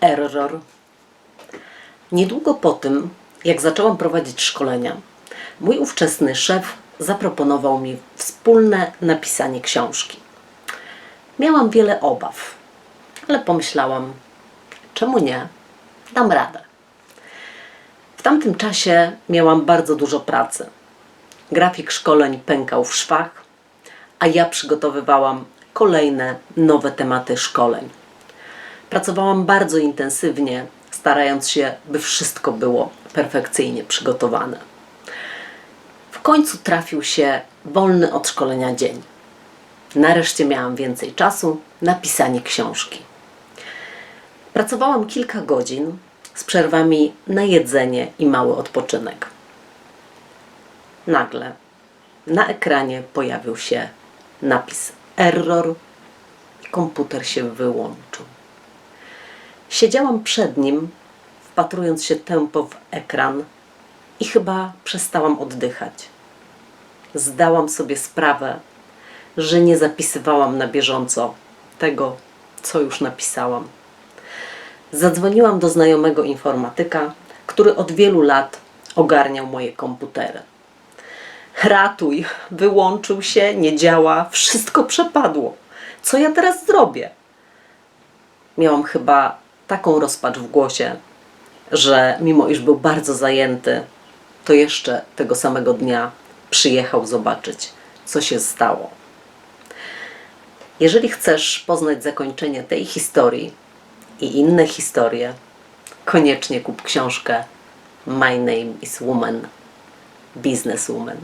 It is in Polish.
Error. Niedługo po tym, jak zaczęłam prowadzić szkolenia, mój ówczesny szef zaproponował mi wspólne napisanie książki. Miałam wiele obaw, ale pomyślałam, czemu nie? Dam radę. W tamtym czasie miałam bardzo dużo pracy. Grafik szkoleń pękał w szwach, a ja przygotowywałam kolejne nowe tematy szkoleń. Pracowałam bardzo intensywnie, starając się, by wszystko było perfekcyjnie przygotowane. Końcu trafił się wolny od szkolenia dzień. Nareszcie miałam więcej czasu na pisanie książki. Pracowałam kilka godzin z przerwami na jedzenie i mały odpoczynek. Nagle na ekranie pojawił się napis error i komputer się wyłączył. Siedziałam przed nim, wpatrując się tępo w ekran i chyba przestałam oddychać. Zdałam sobie sprawę, że nie zapisywałam na bieżąco tego, co już napisałam. Zadzwoniłam do znajomego informatyka, który od wielu lat ogarniał moje komputery. Ratuj, wyłączył się, nie działa, wszystko przepadło. Co ja teraz zrobię? miałam chyba taką rozpacz w głosie, że mimo iż był bardzo zajęty, to jeszcze tego samego dnia przyjechał zobaczyć, co się stało. Jeżeli chcesz poznać zakończenie tej historii i inne historie, koniecznie kup książkę My Name is Woman, Businesswoman.